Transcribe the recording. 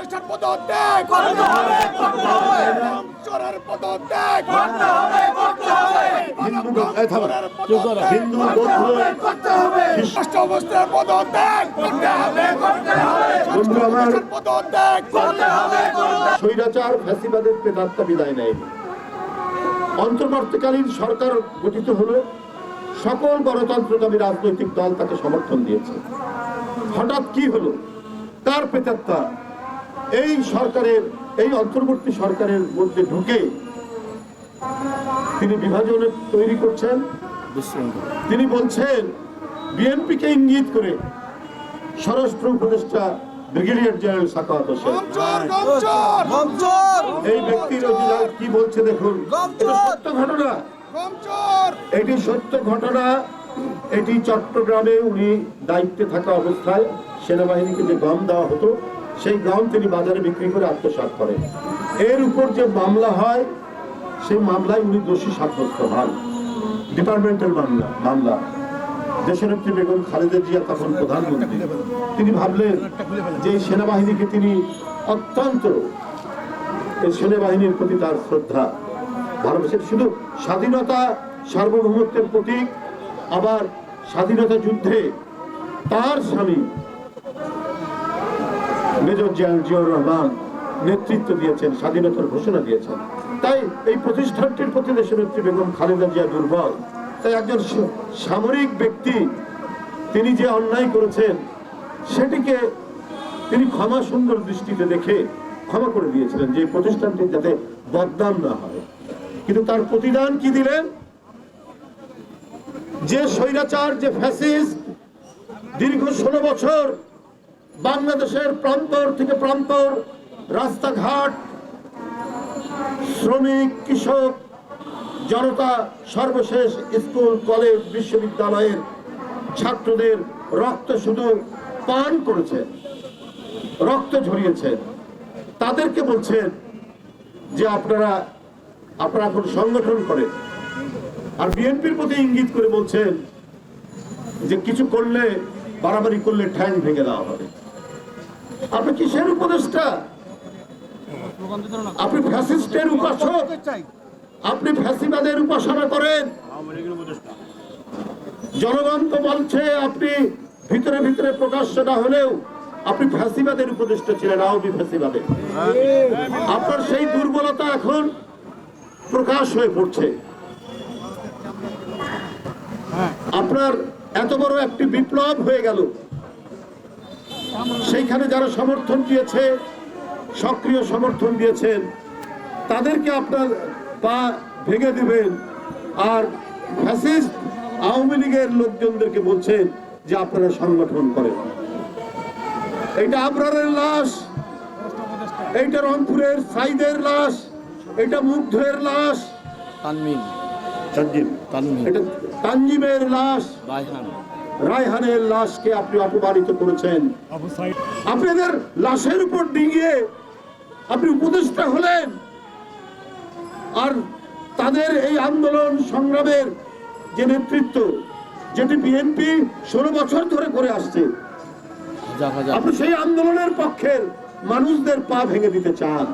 উপদেষ্টার পদত্যাগ চোরের পদত্যাগ চোরের পদত্যাগ হিন্দু বৌদ্ধ রাষ্ট্র অবস্থার পদত্যাগ করতে হবে করতে হবে। পদত্যাগ করতে হবে স্বৈরাচার ফ্যাসিবাদের প্রেতাত্মা বিদায় নেয়নি অন্তর্বর্তীকালীন সরকার গঠিত হলো সকল গণতন্ত্রকামী রাজনৈতিক দল তাকে সমর্থন দিয়েছে। হঠাৎ কি হলো? তার প্রেতাত্মা এই সরকারের এই অন্তর্বর্তী সরকারের মধ্যে ঢুকে তিনি বিভাজন তৈরি করছেন। তিনি বলছেন বিএনপিকে ইঙ্গিত করে স্বরাষ্ট্র উপদেষ্টা ব্রিগেডিয়ার জেনারেল সাকাওয়াত হোসেন। এই ব্যক্তির অধিকার কি বলছে দেখুন। সত্য ঘটনা। এটি সত্য ঘটনা। এটি চট্টগ্রামে উনি দায়িত্বে থাকা অবস্থায় সেনাবাহিনীকে যে গম দেওয়া হতো সেই গম তিনি বাজারে বিক্রি করে আত্মসাৎ করেন। এর উপর যে মামলা হয়, সেই মামলায় উনি দোষী সাব্যস্ত হন। ডিপার্টমেন্টাল মামলা মামলা। দেশনেত্রী বেগম খালেদা জিয়া তখন প্রধানমন্ত্রী। তিনি ভাবলেন যে সেনাবাহিনীকে তিনি অত্যন্ত সেনাবাহিনীর প্রতি তার শ্রদ্ধা। ভালোবাসেন শুধু স্বাধীনতা, সার্বভৌমত্বের প্রতীক, আবার স্বাধীনতা যুদ্ধে তার স্বামী মেজর জেনারেল জিয়াউর রহমান নেতৃত্ব দিয়েছেন, স্বাধীনতার ঘোষণা দিয়েছেন। তাই এই প্রতিষ্ঠানটির প্রতি দেশনেত্রী বেগম খালেদা জিয়া দুর্বল। তাই একজন সামরিক ব্যক্তি, তিনি যে অন্যায় করেছেন, সেটিকে তিনি ক্ষমা সুন্দর দৃষ্টিতে দেখে ক্ষমা করে দিয়েছিলেন যে প্রতিষ্ঠানটি যাতে বদনাম না হয়। কিন্তু তার প্রতিদান কি দিলেন? যে স্বৈরাচার, যে ফ্যাসিস্ট, দীর্ঘ ষোলো বছর বাংলাদেশের প্রান্তর থেকে প্রান্তর, রাস্তাঘাট, শ্রমিক, কৃষক, জনতা, সর্বশেষ স্কুল, কলেজ, বিশ্ববিদ্যালয়ের ছাত্রদের রক্ত শুধু পান করেছে, রক্ত ঝরিয়েছেন তাদেরকে বলছেন যে আপনারা আপনারা এখন সংগঠন করেন। আর বিএনপির প্রতি ইঙ্গিত করে বলছেন যে কিছু করলে, বাড়াবাড়ি করলে ঠ্যাং ভেঙে দেওয়া হবে। আপনি কিসের উপদেষ্টা? আপনি ফ্যাসিস্টের উপাসক। আপনি ফ্যাসিবাদের উপাসনা করেন। জনগণ তো বলছে আপনি ভিতরে ভিতরে প্রকাশ্য না হলেও আপনি ফ্যাসিবাদের উপদেষ্টা ছিলেন, আওয়ামী ফ্যাসিবাদের। আপনার সেই দুর্বলতা এখন প্রকাশ হয়ে পড়ছে। আপনার এত বড় একটি বিপ্লব হয়ে গেল। সেইখানে যারা সমর্থন দিয়েছে সক্রিয় সমর্থন দিয়েছেন তাদেরকে আপনার পা ভেঙে দিবেন। আর ফ্যাসিস্ট আওয়ামী লীগের লোকজনদেরকে বলছেন যে আপনারা সংগঠন করেন। এইটা আবরারের লাশ এইটা রংপুরের সাইদের লাশ এটা মুগ্ধের লাশ। তানমিন সঞ্জীব তানমিন এটা তানজিমের লাশ। রায়হান রায়হানের লাশকে আপনি অপমানিত করেছেন। আপনাদের লাশের উপর ডিঙিয়ে আপনি উপদেষ্টা হলেন। আর তাদের এই আন্দোলন সংগ্রামের যে নেতৃত্ব যেটি বিএনপি ষোলো বছর ধরে করে আসছে আপনি সেই আন্দোলনের পক্ষের মানুষদের পা ভেঙে দিতে চান।